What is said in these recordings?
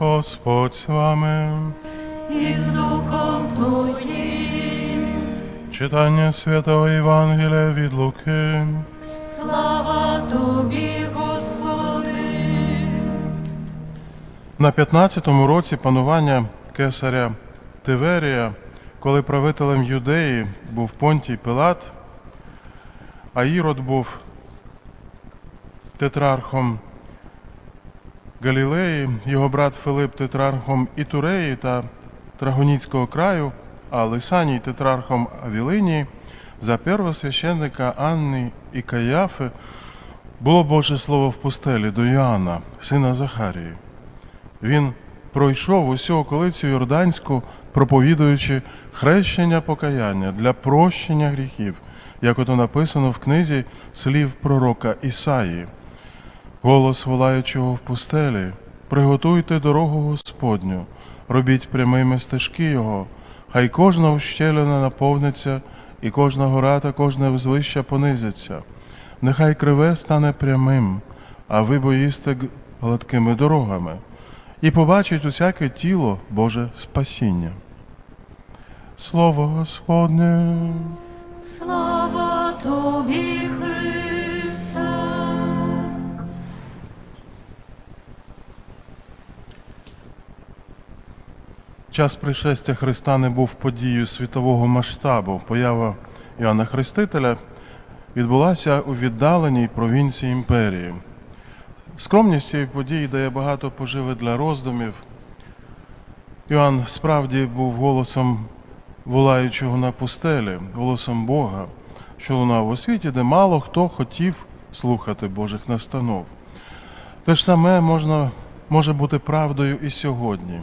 Господь з вами. і з Духом Твоїм. Читання Святого Євангелія від Луки. Слава Тобі, Господи. На 15-му році панування кесаря Тиверія, коли правителем Юдеї був Понтій Пилат, а Ірод був тетрархом Галілеї, його брат Филип тетрархом Ітуреї та Трагоніцького краю, а Лисаній тетрархом Авілинії, за первосвященника Анни і Каяфи було Боже Слово в пустелі до Іоанна, сина Захарії. Він пройшов усю околицю Йорданську, проповідуючи хрещення покаяння для прощення гріхів, як ото написано в книзі слів пророка Ісаї. Голос волаючого в пустелі, приготуйте дорогу Господню, робіть прямими стежки Його, хай кожна ущелина наповниться, і кожна гора та кожне взвище понизиться. Нехай криве стане прямим, а ви боїсте гладкими дорогами, і побачить усяке тіло Боже спасіння. Слово Господне. Слава Тобі, Христе. Час пришестя Христа не був подією світового масштабу. Поява Іоанна Хрестителя відбулася у віддаленій провінції імперії. Скромність цієї події дає багато поживи для роздумів. Іоанн справді був голосом волаючого на пустелі, голосом Бога, що лунав у світі, де мало хто хотів слухати Божих настанов. Те ж саме можна, може бути правдою і сьогодні.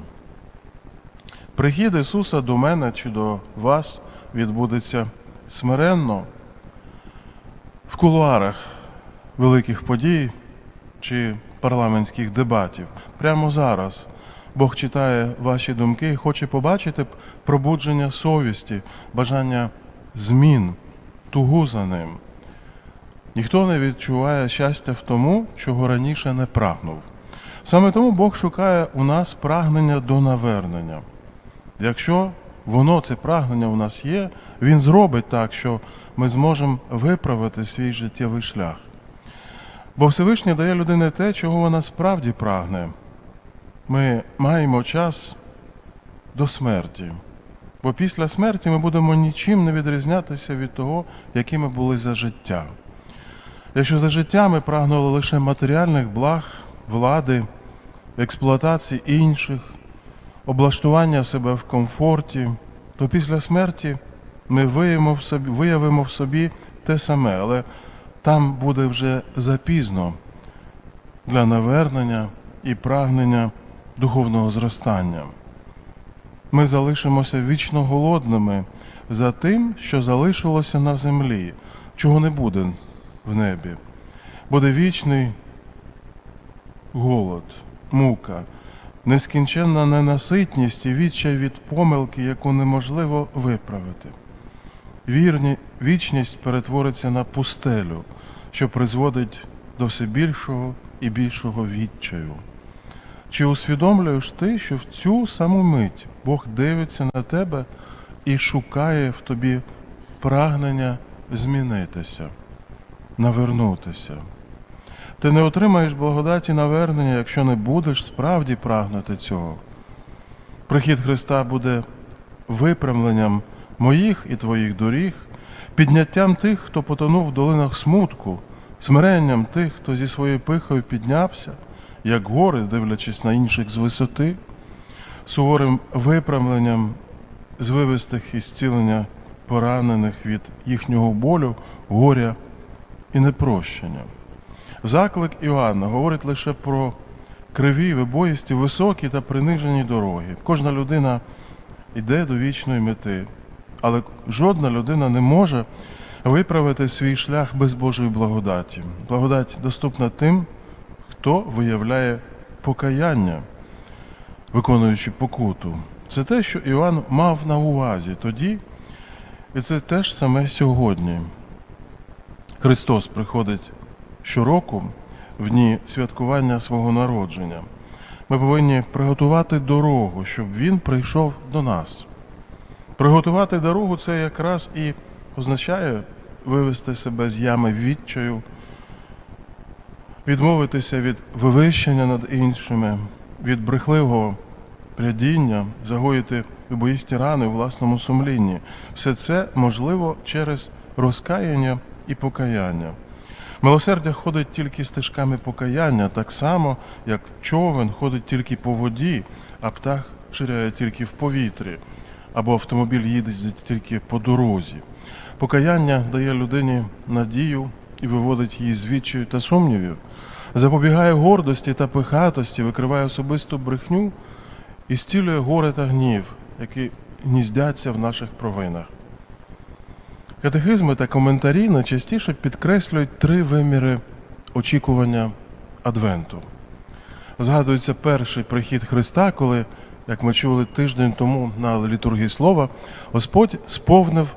Прихід Ісуса до мене чи до вас відбудеться смиренно в кулуарах великих подій чи парламентських дебатів. Прямо зараз Бог читає ваші думки і хоче побачити пробудження совісті, бажання змін, тугу за ним. Ніхто не відчуває щастя в тому, чого раніше не прагнув. Саме тому Бог шукає у нас прагнення до навернення. Якщо воно, це прагнення у нас є, Він зробить так, що ми зможемо виправити свій життєвий шлях. Бо Всевишній дає людині те, чого вона справді прагне. Ми маємо час до смерті. Бо після смерті ми будемо нічим не відрізнятися від того, якими були за життя. Якщо за життя ми прагнули лише матеріальних благ, влади, експлуатації інших, облаштування себе в комфорті, то після смерті ми виявимо в собі, виявимо в собі те саме, але там буде вже запізно для навернення і прагнення духовного зростання. Ми залишимося вічно голодними за тим, що залишилося на землі, чого не буде в небі. Буде вічний голод, мука, нескінченна ненаситність і відчай від помилки, яку неможливо виправити. Вірні, вічність перетвориться на пустелю, що призводить до все більшого і більшого відчаю. Чи усвідомлюєш ти, що в цю саму мить Бог дивиться на тебе і шукає в тобі прагнення змінитися, навернутися? Ти не отримаєш благодаті навернення, якщо не будеш справді прагнути цього. Прихід Христа буде випрямленням моїх і твоїх доріг, підняттям тих, хто потонув в долинах смутку, смиренням тих, хто зі своєю пихою піднявся, як гори, дивлячись на інших з висоти, суворим випрямленням звивистих і зцілення поранених від їхнього болю, горя і непрощення. Заклик Іоанна говорить лише про криві, вибоїсті, високі та принижені дороги. Кожна людина йде до вічної мети, але жодна людина не може виправити свій шлях без Божої благодаті. Благодать доступна тим, хто виявляє покаяння, виконуючи покуту. Це те, що Іоанн мав на увазі тоді, і це теж саме сьогодні. Христос приходить щороку в дні святкування свого народження. Ми повинні приготувати дорогу, щоб він прийшов до нас. Приготувати дорогу це якраз і означає вивести себе з ями відчаю, відмовитися від вивищення над іншими, від брехливого прядіння, загоїти вибоїсті рани у власному сумлінні. Все це можливо через розкаяння і покаяння. Милосердя ходить тільки стежками покаяння, так само, як човен ходить тільки по воді, а птах ширяє тільки в повітрі, або автомобіль їздить тільки по дорозі. Покаяння дає людині надію і виводить її з відчаю та сумнівів, запобігає гордості та пихатості, викриває особисту брехню і зцілює горе та гнів, які гніздяться в наших провинах. Катехизми та коментарі найчастіше підкреслюють три виміри очікування Адвенту. Згадується перший прихід Христа, коли, як ми чули тиждень тому на літургії слова, Господь сповнив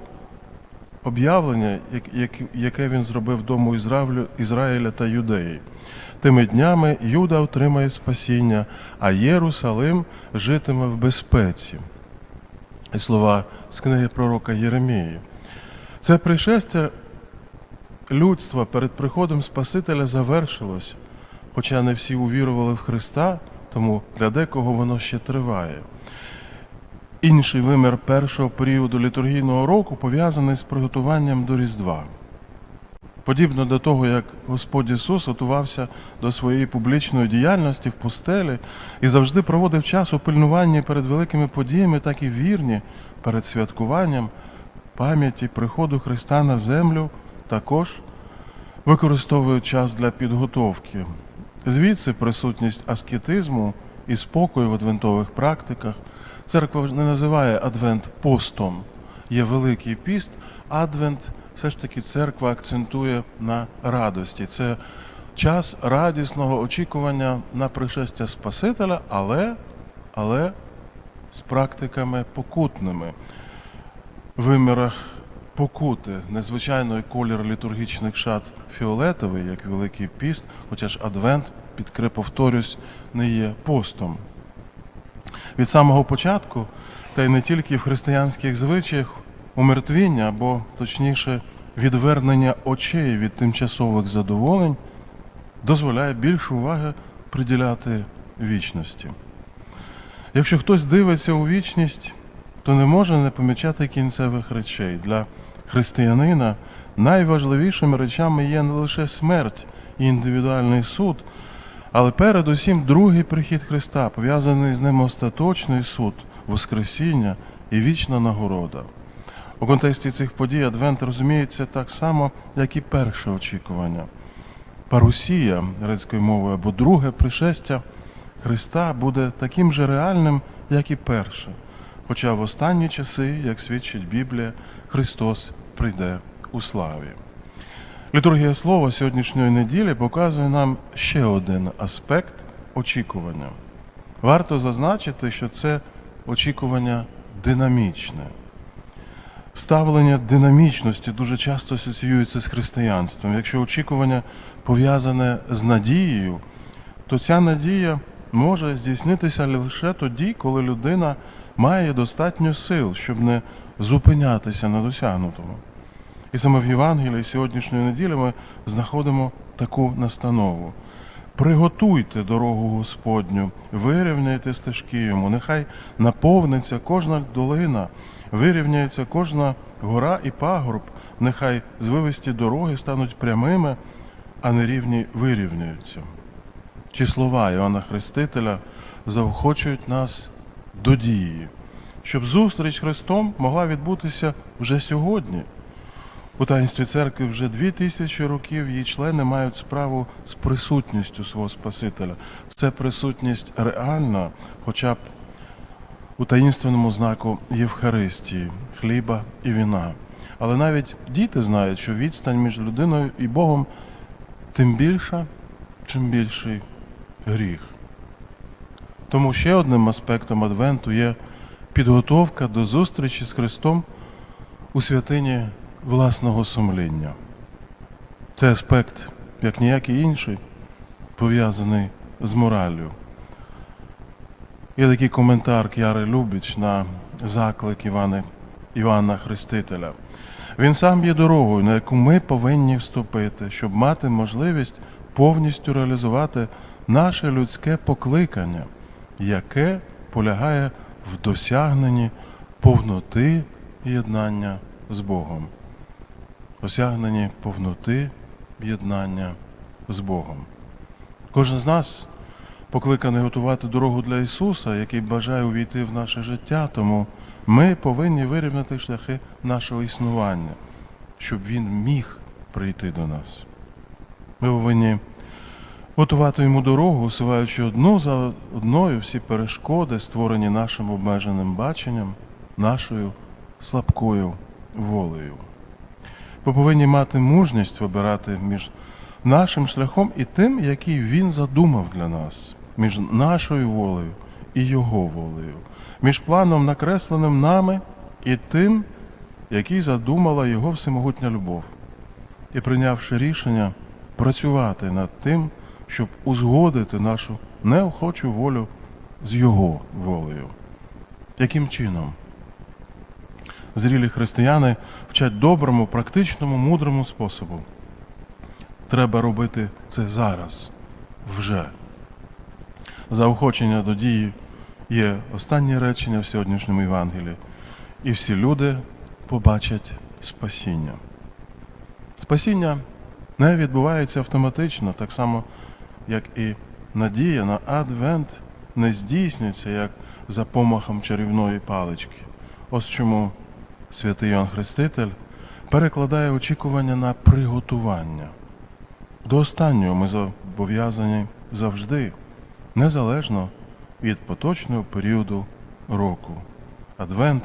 об'явлення, як- як- яке він зробив дому Ізраїля та Юдеї. Тими днями Юда отримає спасіння, а Єрусалим житиме в безпеці. І слова з книги пророка Єремії. Це пришестя людства перед приходом Спасителя завершилось, хоча не всі увірували в Христа, тому для декого воно ще триває. Інший вимір першого періоду літургійного року пов'язаний з приготуванням до Різдва. Подібно до того, як Господь Ісус готувався до своєї публічної діяльності в пустелі і завжди проводив час у пильнуванні перед великими подіями, так і вірні перед святкуванням пам'яті приходу Христа на землю, також використовують час для підготовки. Звідси присутність аскетизму і спокою в адвентових практиках. Церква не називає адвент постом. Є великий піст, адвент все ж таки церква акцентує на радості. Це час радісного очікування на пришестя Спасителя, але, але з практиками покутними вимірах покути. Незвичайний колір літургічних шат фіолетовий, як Великий піст, хоча ж Адвент, підкре, повторюсь, не є постом. Від самого початку, та й не тільки в християнських звичаях, умертвіння або, точніше, відвернення очей від тимчасових задоволень дозволяє більше уваги приділяти вічності. Якщо хтось дивиться у вічність, то не може не помічати кінцевих речей. Для християнина найважливішими речами є не лише смерть і індивідуальний суд, але передусім другий прихід Христа, пов'язаний з ним остаточний суд, Воскресіння і вічна нагорода. У контексті цих подій Адвент розуміється так само, як і перше очікування. Парусія грецькою мовою або друге пришестя Христа буде таким же реальним, як і перше. Хоча в останні часи, як свідчить Біблія, Христос прийде у славі. Літургія слова сьогоднішньої неділі показує нам ще один аспект очікування. Варто зазначити, що це очікування динамічне. Ставлення динамічності дуже часто асоціюється з християнством. Якщо очікування пов'язане з надією, то ця надія може здійснитися лише тоді, коли людина має достатньо сил, щоб не зупинятися на досягнутому. І саме в Євангелії сьогоднішньої неділі ми знаходимо таку настанову. Приготуйте дорогу Господню, вирівняйте стежки йому, нехай наповниться кожна долина, вирівняється кожна гора і пагорб, нехай звивисті дороги стануть прямими, а нерівні вирівняються. Ці слова Іоанна Хрестителя заохочують нас до дії, щоб зустріч Христом могла відбутися вже сьогодні. У таїнстві церкви вже дві тисячі років її члени мають справу з присутністю свого Спасителя. Це присутність реальна, хоча б у таїнственному знаку Євхаристії, хліба і віна. Але навіть діти знають, що відстань між людиною і Богом тим більша, чим більший гріх. Тому ще одним аспектом Адвенту є підготовка до зустрічі з Христом у святині власного сумління. Це аспект, як ніякий інший, пов'язаний з мораллю. Є такий коментар К'яри Любіч на заклик Івани, Івана Хрестителя. Він сам є дорогою, на яку ми повинні вступити, щоб мати можливість повністю реалізувати наше людське покликання, яке полягає в досягненні повноти єднання з Богом. Осягненні повноти єднання з Богом. Кожен з нас покликаний готувати дорогу для Ісуса, який бажає увійти в наше життя, тому ми повинні вирівняти шляхи нашого існування, щоб Він міг прийти до нас. Ми повинні готувати йому дорогу, усуваючи одну за одною всі перешкоди, створені нашим обмеженим баченням, нашою слабкою волею. Ми повинні мати мужність вибирати між нашим шляхом і тим, який він задумав для нас, між нашою волею і його волею, між планом, накресленим нами, і тим, який задумала його всемогутня любов, і прийнявши рішення працювати над тим, щоб узгодити нашу неохочу волю з його волею. Яким чином? Зрілі християни вчать доброму, практичному, мудрому способу. Треба робити це зараз, вже. Заохочення до дії є останнє речення в сьогоднішньому Євангелії. І всі люди побачать спасіння. Спасіння не відбувається автоматично, так само, як і надія на адвент не здійснюється як за помахом чарівної палички. Ось чому святий Іоанн Хреститель перекладає очікування на приготування. До останнього ми зобов'язані завжди, незалежно від поточного періоду року. Адвент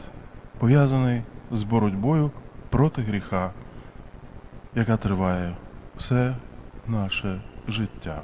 пов'язаний з боротьбою проти гріха, яка триває все наше життя.